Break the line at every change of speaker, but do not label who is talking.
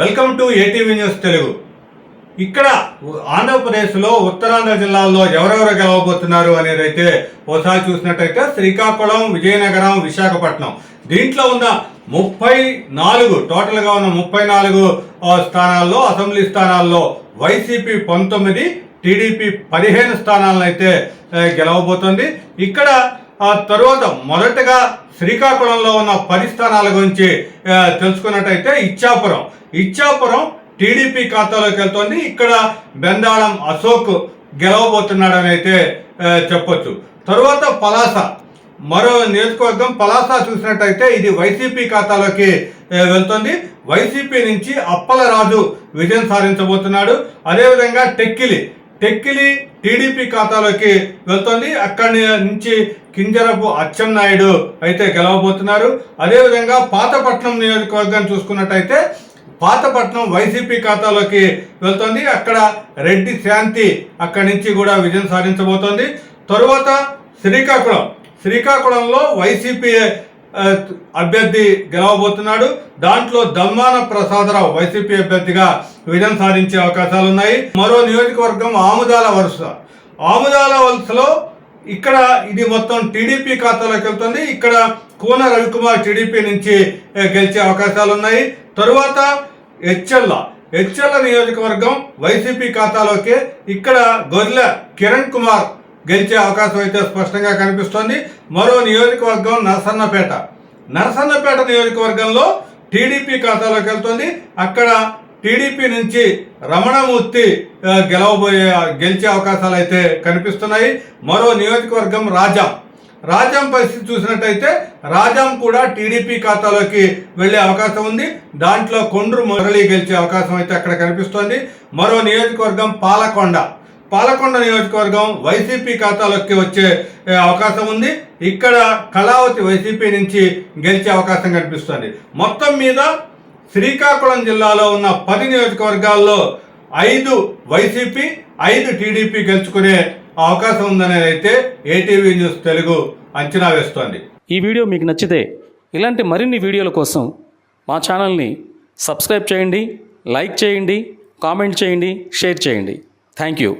Welcome to ATV news Telugu. ఇక్కడ ఆంధ్రప్రదేశ్లో ఉత్తరాంధ్ర జిల్లాల్లో ఎవరెవరు గెలవబోతున్నారు అనేది అయితే ఒకసారి చూసినట్టయితే శ్రీకాకుళం విజయనగరం విశాఖపట్నం. దీంట్లో ఉన్న ముప్పై నాలుగు టోటల్గా ఉన్న ముప్పై నాలుగు స్థానాల్లో అసెంబ్లీ స్థానాల్లో వైసీపీ పంతొమ్మిది టీడీపీ పదిహేను స్థానాలను అయితే గెలవబోతోంది. ఇక్కడ ఆ మొదటగా శ్రీకాకుళంలో ఉన్న పది స్థానాల గురించి తెలుసుకున్నట్టయితే ఇచ్చాపురం. ఇచ్చాపురం టీడీపీ ఖాతాలోకి వెళ్తోంది. ఇక్కడ బెందాళం అశోక్ గెలవబోతున్నాడని అయితే చెప్పొచ్చు. తరువాత పలాస. మరో నియోజకవర్గం పలాస చూసినట్టయితే ఇది వైసీపీ ఖాతాలోకి వెళ్తుంది. వైసీపీ నుంచి అప్పలరాజు విజయం సాధించబోతున్నాడు. అదేవిధంగా టెక్కిలి. టెక్కిలి టీడీపీ ఖాతాలోకి వెళ్తోంది. అక్కడి నుంచి కింజరపు అచ్చెన్నాయుడు అయితే గెలవబోతున్నారు. అదేవిధంగా పాతపట్నం నియోజకవర్గం చూసుకున్నట్టయితే పాతపట్నం వైసీపీ ఖాతాలోకి వెళ్తోంది. అక్కడ రెడ్డి శాంతి అక్కడి నుంచి కూడా విజయం సాధించబోతోంది. తరువాత శ్రీకాకుళం. శ్రీకాకుళంలో వైసీపీ అభ్యర్థి గెలవబోతున్నాడు. దాంట్లో దమ్మాన ప్రసాదరావు వైసీపీ అభ్యర్థిగా విజయం సాధించే అవకాశాలు ఉన్నాయి మరో నియోజకవర్గం ఆముదాల వరుస. ఆముదాల వలసలో ఇక్కడ ఇది మొత్తం టీడీపీ ఖాతాలోకి వెళ్తుంది. ఇక్కడ కూన రవికుమార్ టీడీపీ నుంచి గెలిచే అవకాశాలు ఉన్నాయి తరువాత హెచ్ఎల్ల హెచ్ఎల్ల నియోజకవర్గం వైసీపీ ఖాతాలోకి ఇక్కడ గొర్రె కిరణ్ కుమార్ గెలిచే అవకాశం అయితే స్పష్టంగా కనిపిస్తోంది. మరో నియోజకవర్గం నరసన్నపేట. నరసన్నపేట నియోజకవర్గంలో టీడీపీ ఖాతాలోకి వెళ్తుంది. అక్కడ టీడీపీ నుంచి రమణమూర్తి గెలవబోయే గెలిచే అవకాశాలు అయితే కనిపిస్తున్నాయి. మరో నియోజకవర్గం రాజా. రాజాం పరిస్థితి చూసినట్టయితే రాజాం కూడా టీడీపీ ఖాతాలోకి వెళ్ళే అవకాశం ఉంది. దాంట్లో కొండ్రు మురళి గెలిచే అవకాశం అయితే అక్కడ కనిపిస్తోంది. మరో నియోజకవర్గం పాలకొండ. పాలకొండ నియోజకవర్గం వైసీపీ ఖాతాలోకి వచ్చే అవకాశం ఉంది. ఇక్కడ కళావతి వైసీపీ నుంచి గెలిచే అవకాశం కనిపిస్తుంది. మొత్తం మీద శ్రీకాకుళం జిల్లాలో ఉన్న పది నియోజకవర్గాల్లో ఐదు వైసీపీ ఐదు టీడీపీ గెలుచుకునే అవకాశం ఉందనేది అయితే ఏటీవీ న్యూస్ తెలుగు అంచనా వేస్తోంది.
ఈ వీడియో మీకు నచ్చితే ఇలాంటి మరిన్ని వీడియోల కోసం మా ఛానల్ని సబ్స్క్రైబ్ చేయండి లైక్ చేయండి కామెంట్ చేయండి షేర్ చేయండి. Thank you.